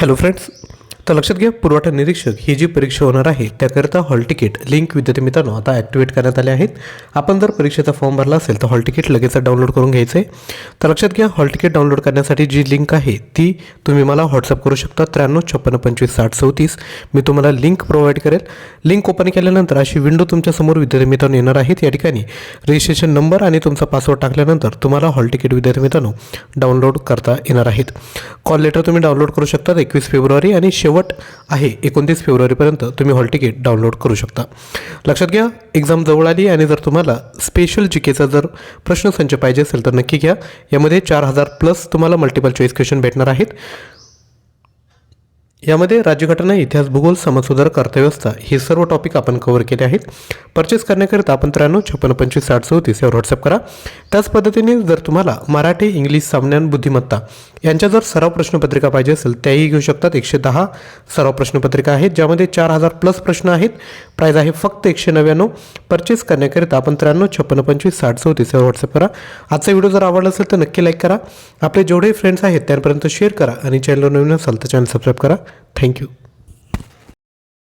Hello friends तर लक्षात घ्या पुरवठा निरीक्षक ही जी परीक्षा होणार आहे त्याकरिता हॉल तिकीट लिंक विद्यार्थी मित्रांनो आता ॲक्टिवेट करण्यात आले आहेत. आपण जर परीक्षेचा फॉर्म भरला असेल तर हॉल तिकीट लगेच डाउनलोड करून घ्यायचं. आहे तर लक्षात घ्या हॉल तिकीट डाउनलोड करण्यासाठी जी लिंक आहे ती तुम्ही मला व्हॉट्सअप करू शकता त्र्याण्णव छप्पन्न पंचवीस साठ चौतीस. मी तुम्हाला लिंक प्रोव्हाइड करेल. लिंक ओपन केल्यानंतर अशी विंडो तुमच्यासमोर विद्यार्थी मित्रांनो येणार आहेत. या ठिकाणी रजिस्ट्रेशन नंबर आणि तुमचा पासवर्ड टाकल्यानंतर तुम्हाला हॉल तिकीट विद्यार्थी मित्रांनो डाउनलोड करता येणार आहेत. कॉल लेटर तुम्ही डाउनलोड करू शकता एकवीस फेब्रुवारी आणि शेवट आहे एकोणतीस फेब्रुवारीपर्यंत तुम्ही हॉल तिकीट डाउनलोड करू शकता. लक्षात घ्या एक्झाम जवळ आली आणि जर तुम्हाला स्पेशल जी केचा जर प्रश्नसंच पाहिजे असेल तर नक्की घ्या. यामध्ये चार हजार प्लस तुम्हाला मल्टिपल चॉईस क्वेश्चन भेटणार आहेत. यामध्ये राज्यघटना इतिहास भूगोल समाजसुधार अर्थव्यवस्था हे सर्व टॉपिक आपण कव्हर केले आहेत. परचेस करण्याकरिता आपण त्र्याण्णव छप्पन्न पंचवीस साठ चौतीस यावर व्हॉट्सअप करा. त्याच पद्धतीने जर तुम्हाला मराठी इंग्लिश सामन्यान बुद्धिमत्ता यांच्या जर सराव प्रश्नपत्रिका पाहिजे असेल त्याही घेऊ शकतात. एकशे दहा सराव प्रश्नपत्रिका आहेत ज्यामध्ये चार हजार प्लस प्रश्न आहेत. प्राईज आहे फक्त एकशे नव्याण्णव. परचेस करण्याकरिता आपण त्र्याण्णव छप्पन्न पंचवीस साठ चौतीस यावर व्हॉट्सअप करा. आजचा व्हिडिओ जर आवडला असेल तर नक्की लाईक करा. आपले जेवढे फ्रेंड्स आहेत त्यांपर्यंत शेअर करा आणि चॅनलवर नवीन असाल तर चॅनल सबस्क्राईब करा. थँक्यू